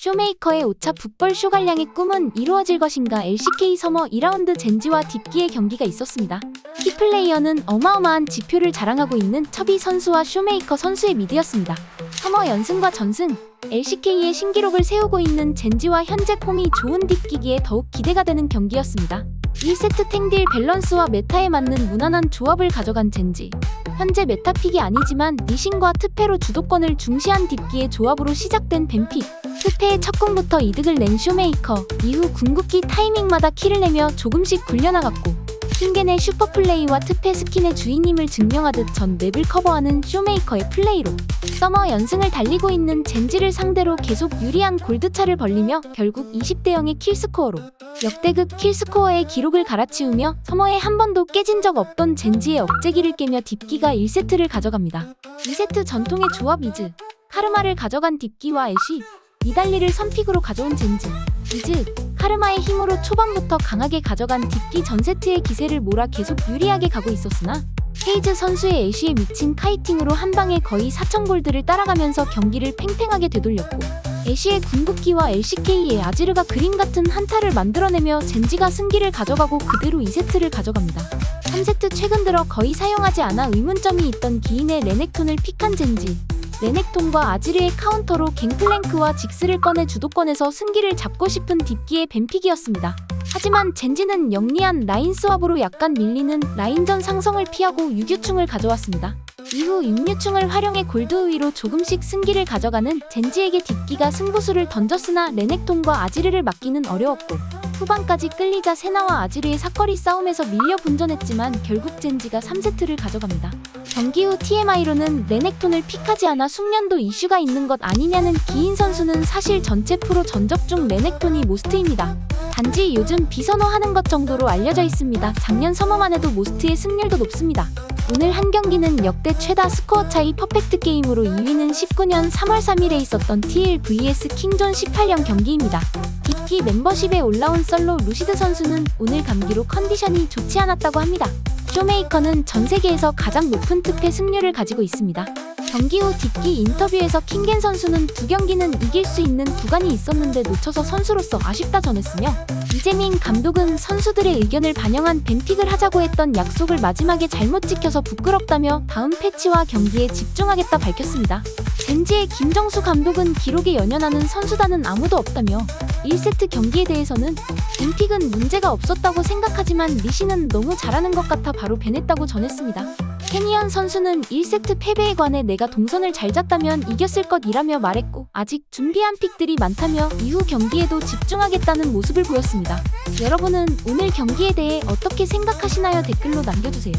쇼메이커의 5차 북벌 쇼갈량의 꿈은 이루어질 것인가 LCK 서머 2라운드 젠지와 딥기의 경기가 있었습니다. 키플레이어는 어마어마한 지표를 자랑하고 있는 첩이 선수와 쇼메이커 선수의 미드였습니다. 서머 연승과 전승, LCK의 신기록을 세우고 있는 젠지와 현재 폼이 좋은 딥기기에 더욱 기대가 되는 경기였습니다. 1세트 탱딜 밸런스와 메타에 맞는 무난한 조합을 가져간 젠지. 현재 메타픽이 아니지만 니신과 트페로 주도권을 중시한 딥기의 조합으로 시작된 뱀픽. 트페의 첫 공부터 이득을 낸 쇼메이커. 이후 궁극기 타이밍마다 킬을 내며 조금씩 굴려나갔고 킹겐의 슈퍼플레이와 트페 스킨의 주인임을 증명하듯 전 맵을 커버하는 쇼메이커의 플레이로 서머 연승을 달리고 있는 젠지를 상대로 계속 유리한 골드차를 벌리며 결국 20대 0의 킬스코어로 역대급 킬스코어의 기록을 갈아치우며 서머에 한 번도 깨진 적 없던 젠지의 억제기를 깨며 딥기가 1세트를 가져갑니다. 2세트 전통의 조합 이즈, 카르마를 가져간 딥기와 애쉬, 니달리를 선픽으로 가져온 젠지. 이즈, 카르마의 힘으로 초반부터 강하게 가져간 딥기 전 세트의 기세를 몰아 계속 유리하게 가고 있었으나 헤이즈 선수의 애쉬에 미친 카이팅으로 한 방에 거의 4천 골드를 따라가면서 경기를 팽팽하게 되돌렸고 애쉬의 궁극기와 LCK의 아지르가 그림 같은 한타를 만들어내며 젠지가 승기를 가져가고 그대로 2세트를 가져갑니다. 3세트 최근 들어 거의 사용하지 않아 의문점이 있던 기인의 레넥톤을 픽한 젠지. 레넥톤과 아지르의 카운터로 갱플랭크와 직스를 꺼내 주도권에서 승기를 잡고 싶은 딥기의 뱀픽이었습니다. 하지만 젠지는 영리한 라인 스왑으로 약간 밀리는 라인전 상성을 피하고 유규충을 가져왔습니다. 이후 육류충을 활용해 골드 우위로 조금씩 승기를 가져가는 젠지에게 딥기가 승부수를 던졌으나 레넥톤과 아지르를 막기는 어려웠고 후반까지 끌리자 세나와 아지르의 사거리 싸움에서 밀려 분전했지만 결국 젠지가 3세트를 가져갑니다. 경기 후 TMI로는 레넥톤을 픽하지 않아 숙련도 이슈가 있는 것 아니냐는 기인 선수는 사실 전체 프로 전적 중 레넥톤이 모스트입니다. 단지 요즘 비선호하는 것 정도로 알려져 있습니다. 작년 서머만 해도 모스트의 승률도 높습니다. 오늘 한 경기는 역대 최다 스코어 차이 퍼펙트 게임으로 2위는 19년 3월 3일에 있었던 TL vs 킹존 18년 경기입니다. 딥기 멤버십에 올라온 썰로 루시드 선수는 오늘 감기로 컨디션이 좋지 않았다고 합니다. 쇼메이커는 전 세계에서 가장 높은 특패 승률을 가지고 있습니다. 경기 후 딥기 인터뷰에서 킹겐 선수는 두 경기는 이길 수 있는 구간이 있었는데 놓쳐서 선수로서 아쉽다 전했으며 이재민 감독은 선수들의 의견을 반영한 뱀픽을 하자고 했던 약속을 마지막에 잘못 지켜서 부끄럽다며 다음 패치와 경기에 집중하겠다 밝혔습니다. 젠지의 김정수 감독은 기록에 연연하는 선수단은 아무도 없다며 1세트 경기에 대해서는 뱀픽은 문제가 없었다고 생각하지만 리시는 너무 잘하는 것 같아 바로 배냈다고 전했습니다. 캐니언 선수는 1세트 패배에 관해 내가 동선을 잘 짰다면 이겼을 것이라며 말했고 아직 준비한 픽들이 많다며 이후 경기에도 집중하겠다는 모습을 보였습니다. 여러분은 오늘 경기에 대해 어떻게 생각하시나요? 댓글로 남겨주세요.